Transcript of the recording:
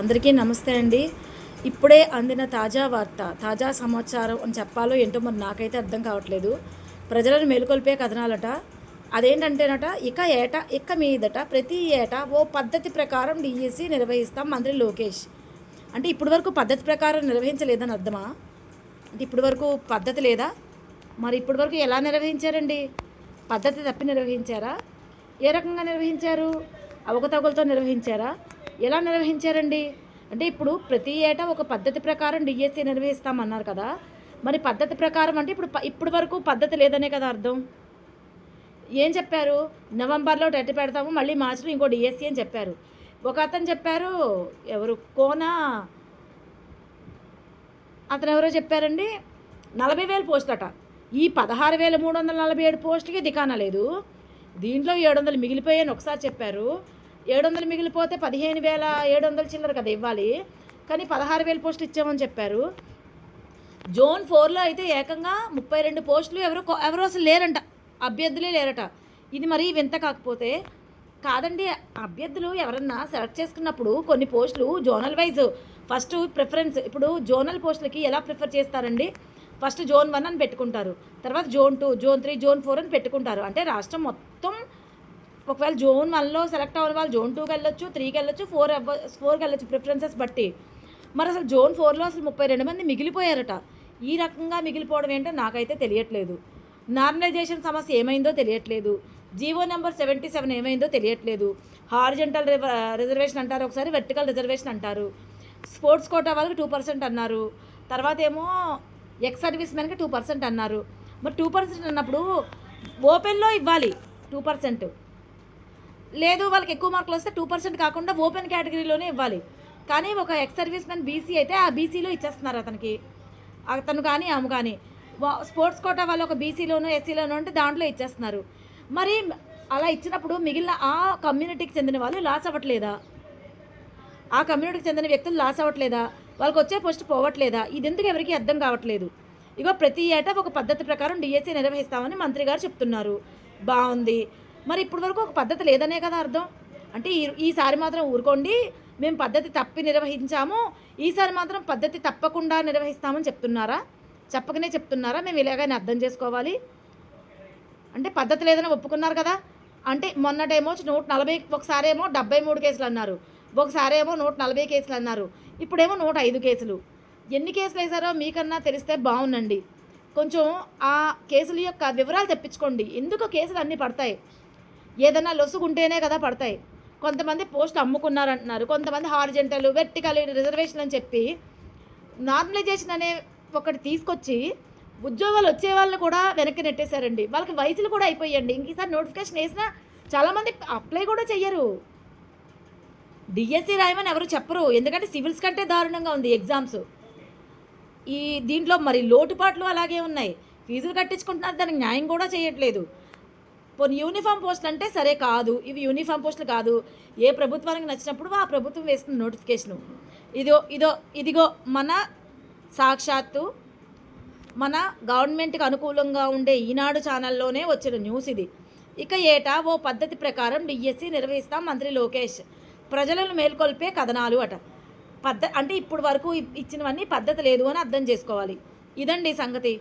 అందరికీ నమస్తే అండి. ఇప్పుడే అందిన తాజా వార్త తాజా సమాచారం అని చెప్పాలో ఏంటో మరి నాకైతే అర్థం కావట్లేదు. ప్రజలను మేలుకొల్పే కథనాలట. అదేంటంటేనట ఇక ఏటా ఇక మీదట ప్రతి ఏటా ఓ పద్ధతి ప్రకారం డిఎస్సి నిర్వహిస్తాం మంత్రి లోకేష్. అంటే ఇప్పటి వరకు పద్ధతి ప్రకారం నిర్వహించలేదని అర్థమా? అంటే ఇప్పటి వరకు పద్ధతి లేదా? మరి ఇప్పటి వరకు ఎలా నిర్వహించారండి? పద్ధతి తప్పి నిర్వహించారా? ఏ రకంగా నిర్వహించారు? అవకతవకలతో నిర్వహించారా? ఎలా నిర్వహించారండి? అంటే ఇప్పుడు ప్రతి ఏటా ఒక పద్ధతి ప్రకారం డిఎస్సి నిర్వహిస్తామన్నారు కదా. మరి పద్ధతి ప్రకారం అంటే ఇప్పుడు ప- ఇప్పటి వరకు పద్ధతి లేదనే కదా అర్థం? ఏం చెప్పారు? నవంబర్లో టెట్ పెడతాము మళ్ళీ మార్చిలో ఇంకో డిఎస్సి అని చెప్పారు. ఒక అతను చెప్పారు ఎవరు? కోన? అతను ఎవరో చెప్పారండి? నలభై వేలు పోస్టులట ఈ పదహారు వేల మూడు వందల నలభై ఏడు పోస్టులకి దికానా లేదు. దీంట్లో ఏడు వందలు మిగిలిపోయాయని ఒకసారి చెప్పారు. ఏడు వందలు మిగిలిపోతే పదిహేను వేల ఏడు వందల చిల్లర కదా ఇవ్వాలి. కానీ పదహారు వేల పోస్టులు ఇచ్చామని చెప్పారు. జోన్ ఫోర్లో అయితే ఏకంగా ముప్పై రెండు పోస్టులు ఎవరు ఎవరో అసలు లేరంట. అభ్యర్థులే లేరట. ఇది మరీ వింత కాకపోతే కాదండి అభ్యర్థులు ఎవరన్నా సెలెక్ట్ చేసుకున్నప్పుడు కొన్ని పోస్టులు జోనల్ వైజ్ ఫస్ట్ ప్రిఫరెన్స్ ఇప్పుడు జోనల్ పోస్టులకి ఎలా ప్రిఫర్ చేస్తారండి? ఫస్ట్ జోన్ వన్ అని పెట్టుకుంటారు. తర్వాత zone two zone three zone four అని పెట్టుకుంటారు. అంటే రాష్ట్రం మొత్తం ఒకవేళ జోన్ వన్లో సెలెక్ట్ అవ్వని వాళ్ళు జోన్ టూకి వెళ్ళొచ్చు త్రీకి వెళ్ళొచ్చు ఫోర్ ఫోర్కి వెళ్ళొచ్చు ప్రిఫరెన్సెస్ బట్టి. మరి అసలు జోన్ ఫోర్లో అసలు ముప్పై రెండు మంది మిగిలిపోయారట. ఈ రకంగా మిగిలిపోవడం ఏంటో నాకైతే తెలియట్లేదు. నార్మలైజేషన్ సమస్య ఏమైందో తెలియట్లేదు. జీవో నెంబర్ సెవెంటీ సెవెన్ ఏమైందో తెలియట్లేదు. హారిజెంటల్ రిజర్వేషన్ అంటారు ఒకసారి వెర్టికల్ రిజర్వేషన్ అంటారు. స్పోర్ట్స్ కోటా వాళ్ళకి టూ పర్సెంట్ అన్నారు. తర్వాత ఏమో ఎక్స్ సర్వీస్ మెన్కి టూ పర్సెంట్ అన్నారు. మరి టూ పర్సెంట్ అన్నప్పుడు ఓపెన్లో ఇవ్వాలి టూ పర్సెంట్. లేదు వాళ్ళకి ఎక్కువ మార్కులు వస్తే టూ పర్సెంట్ కాకుండా ఓపెన్ కేటగిరీలోనే ఇవ్వాలి. కానీ ఒక ఎక్స్ సర్వీస్ మ్యాన్ బీసీ అయితే ఆ బీసీలో ఇచ్చేస్తున్నారు అతనికి. అతను కానీ ఆమె కానీ. వా- స్పోర్ట్స్ కోటా వాళ్ళు ఒక బీసీలోను ఎస్సీలోను ఉంటే దాంట్లో ఇచ్చేస్తున్నారు. మరి అలా ఇచ్చినప్పుడు మిగిలిన ఆ కమ్యూనిటీకి చెందిన వాళ్ళు లాస్ అవ్వట్లేదా? ఆ కమ్యూనిటీకి చెందిన వ్యక్తులు లాస్ అవ్వట్లేదా? వాళ్ళకి వచ్చే పోస్ట్ పోవట్లేదా? ఇది ఎందుకు ఎవరికి అర్థం కావట్లేదు? ఇగో ప్రతి ఏటా ఒక పద్ధతి ప్రకారం డిఎస్సీ నిర్వహిస్తామని మంత్రి గారు చెప్తున్నారు. బాగుంది. మరి ఇప్పటి వరకు ఒక పద్ధతి లేదనే కదా అర్థం. అంటే ఈ ఈసారి మాత్రం ఊరుకోండి మేము పద్ధతి తప్పి నిర్వహించాము ఈసారి మాత్రం పద్ధతి తప్పకుండా నిర్వహిస్తామని చెప్తున్నారా? చెప్పకనే చెప్తున్నారా? మేము ఇలాగైనా అర్థం చేసుకోవాలి. అంటే పద్ధతి లేదని ఒప్పుకున్నారు కదా? అంటే మొన్నటేమో నూట నలభై ఒకసారి ఏమో డెబ్బై మూడు కేసులు అన్నారు ఒకసారి ఏమో నూట నలభై కేసులు అన్నారు ఇప్పుడేమో నూట ఐదు కేసులు. ఎన్ని కేసులు వేశారో మీకన్నా తెలిస్తే బాగుండండి. కొంచెం ఆ కేసుల యొక్క వివరాలు తెప్పించుకోండి. ఎందుకు కేసులు అన్నీ పడతాయి? ఏదైనా లొసుగుంటేనే కదా పడతాయి. కొంతమంది పోస్టులు అమ్ముకున్నారంటున్నారు. కొంతమంది హార్జెంటల్ వెర్టికల్ రిజర్వేషన్ అని చెప్పి నార్మలైజేషన్ అనే ఒకటి తీసుకొచ్చి ఉద్యోగాలు వచ్చే వాళ్ళని కూడా వెనక్కి నెట్టేశారండి. వాళ్ళకి వయసులు కూడా అయిపోయండి ఇంక ఈసారి నోటిఫికేషన్ వేసినా చాలామంది అప్లై కూడా చెయ్యరు. డిఎస్సి రాయమని ఎవరు చెప్పరు. ఎందుకంటే సివిల్స్ కంటే దారుణంగా ఉంది ఎగ్జామ్స్. ఈ దీంట్లో మరి లోటుపాట్లు అలాగే ఉన్నాయి. ఫీజులు కట్టించుకుంటున్నారు. దానికి న్యాయం కూడా చేయట్లేదు. పోనీ యూనిఫామ్ పోస్టులు అంటే సరే కాదు. ఇవి యూనిఫామ్ పోస్టులు కాదు. ఏ ప్రభుత్వానికి నచ్చినప్పుడు ఆ ప్రభుత్వం వేస్తున్న నోటిఫికేషను. ఇదో ఇదో ఇదిగో మన సాక్షాత్తు మన గవర్నమెంట్కి అనుకూలంగా ఉండే ఈనాడు ఛానల్లోనే వచ్చిన న్యూస్ ఇది. ఇక ఏటా ఓ పద్ధతి ప్రకారం డిఎస్సి నిర్వహిస్తాం మంత్రి లోకేష్. ప్రజలను మేల్కొల్పే కథనాలు అట. పద్ధ అంటే ఇప్పుడు వరకు ఇచ్చినవన్నీ పద్ధతి లేదు అని అర్థం చేసుకోవాలి. ఇదండి సంగతి.